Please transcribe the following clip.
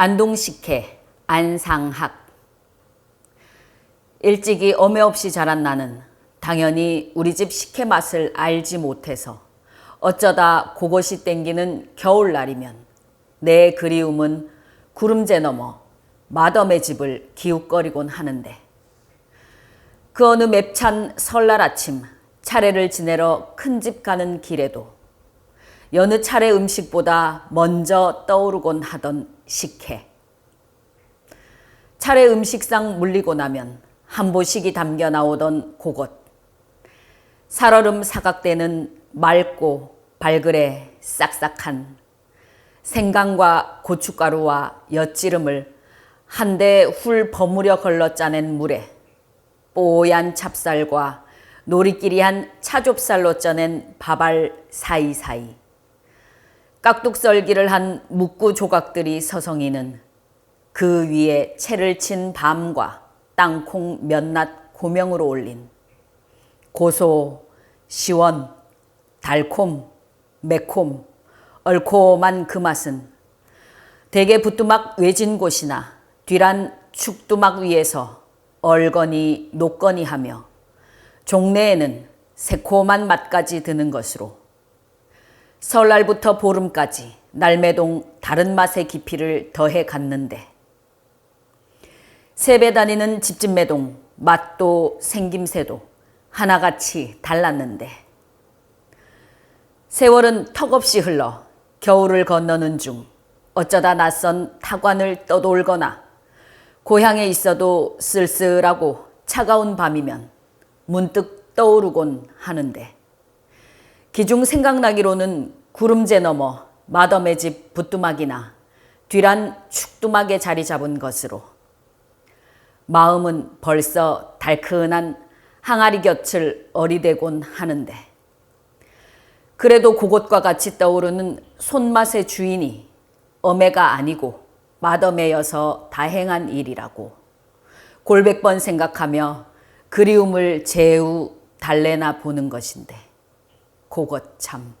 안동식혜, 안상학. 일찍이 엄해 없이 자란 나는 당연히 우리 집 식혜 맛을 알지 못해서 어쩌다 그것이 땡기는 겨울날이면 내 그리움은 구름재 넘어 마덤의 집을 기웃거리곤 하는데 그 어느 맵찬 설날 아침 차례를 지내러 큰 집 가는 길에도 여느 차례 음식보다 먼저 떠오르곤 하던 식혜. 차례 음식상 물리고 나면 한 보식이 담겨 나오던 그것. 살얼음 사각대는 맑고 발그레 싹싹한 생강과 고춧가루와 엿지름을 한데 훌 버무려 걸러 짜낸 물에 뽀얀 찹쌀과 노리끼리한 차좁쌀로 쪄낸 밥알 사이사이 깍둑썰기를 한 묵구 조각들이 서성이는 그 위에 채를 친 밤과 땅콩 몇낱 고명으로 올린 고소, 시원, 달콤, 매콤, 얼콤한 그 맛은 대개 부뚜막 외진 곳이나 뒤란 축두막 위에서 얼거니 녹거니 하며 종래에는 새콤한 맛까지 드는 것으로 설날부터 보름까지 날매동 다른 맛의 깊이를 더해 갔는데 세배 다니는 집집 매동 맛도 생김새도 하나같이 달랐는데 세월은 턱없이 흘러 겨울을 건너는 중 어쩌다 낯선 타관을 떠돌거나 고향에 있어도 쓸쓸하고 차가운 밤이면 문득 떠오르곤 하는데 기중 생각나기로는 구름재 넘어 마덤의 집 부뚜막이나 뒤란 축두막에 자리 잡은 것으로. 마음은 벌써 달큰한 항아리 곁을 어리대곤 하는데. 그래도 그곳과 같이 떠오르는 손맛의 주인이 어매가 아니고 마덤에여서 다행한 일이라고 골백 번 생각하며 그리움을 재우 달래나 보는 것인데 그것 참